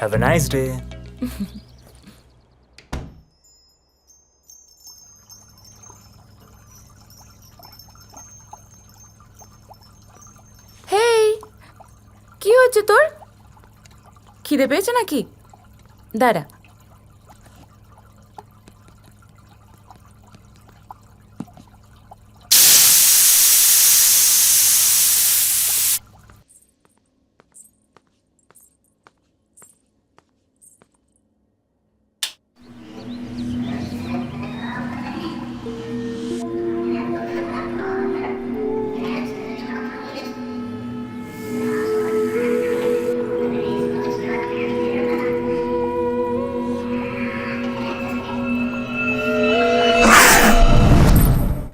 Have a nice day. হেই কি হয়েছে তোর খিদে পেয়েছে নাকি দাঁড়া